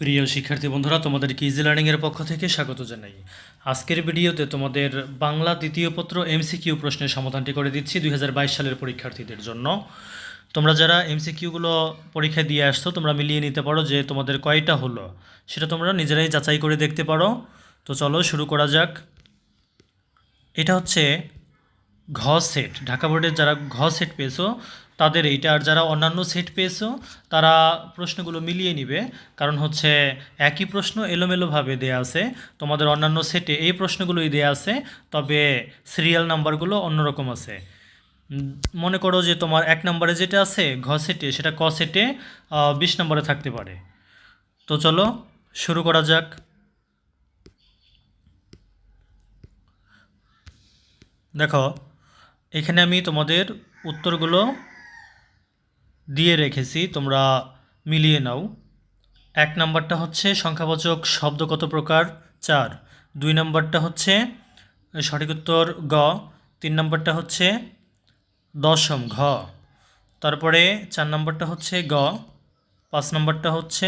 প্রিয় শিক্ষার্থী বন্ধুরা, তোমাদের কিজি লার্নিংয়ের পক্ষ থেকে স্বাগত জানাই। আজকের ভিডিওতে তোমাদের বাংলা দ্বিতীয় পত্র এমসিকিউ প্রশ্নের সমাধানটি করে দিচ্ছি দুই হাজার বাইশ সালের পরীক্ষার্থীদের জন্য। তোমরা যারা এমসিকিউগুলো পরীক্ষায় দিয়ে আসছো, তোমরা মিলিয়ে নিতে পারো যে তোমাদের কয়টা হলো, সেটা তোমরা নিজেরাই যাচাই করে দেখতে পারো। তো চলো শুরু করা যাক। এটা হচ্ছে ঘ সেট ঢাকা বোর্ডের যারা ঘ সেট পেয়েছ, তাদের এইটা আর যারা অন্যান্য সেট পেয়েছ, তারা প্রশ্নগুলো মিলিয়ে নিবে। কারণ হচ্ছে একই প্রশ্ন এলোমেলোভাবে দেয়া আছে। তোমাদের অন্যান্য সেটে এই প্রশ্নগুলোই দেয়া আছে, তবে সিরিয়াল নাম্বারগুলো অন্যরকম আছে। মনে করো যে তোমার এক নম্বরে যেটা আছে, ঘ সেটে সেটা ক সেটে বিশ নম্বরে থাকতে পারে। তো চলো, শুরু করা যাক। দেখো এখানে আমি তোমাদের উত্তরগুলো দিয়ে রেখেছি, তোমরা মিলিয়ে নাও। এক নাম্বারটা হচ্ছে সংখ্যাবাচক শব্দ কত প্রকার? চার। দুই নাম্বারটা হচ্ছে সঠিক উত্তর গ। তিন নাম্বারটা হচ্ছে দশম ঘ। তারপরে চার নাম্বারটা হচ্ছে গ। পাঁচ নাম্বারটা হচ্ছে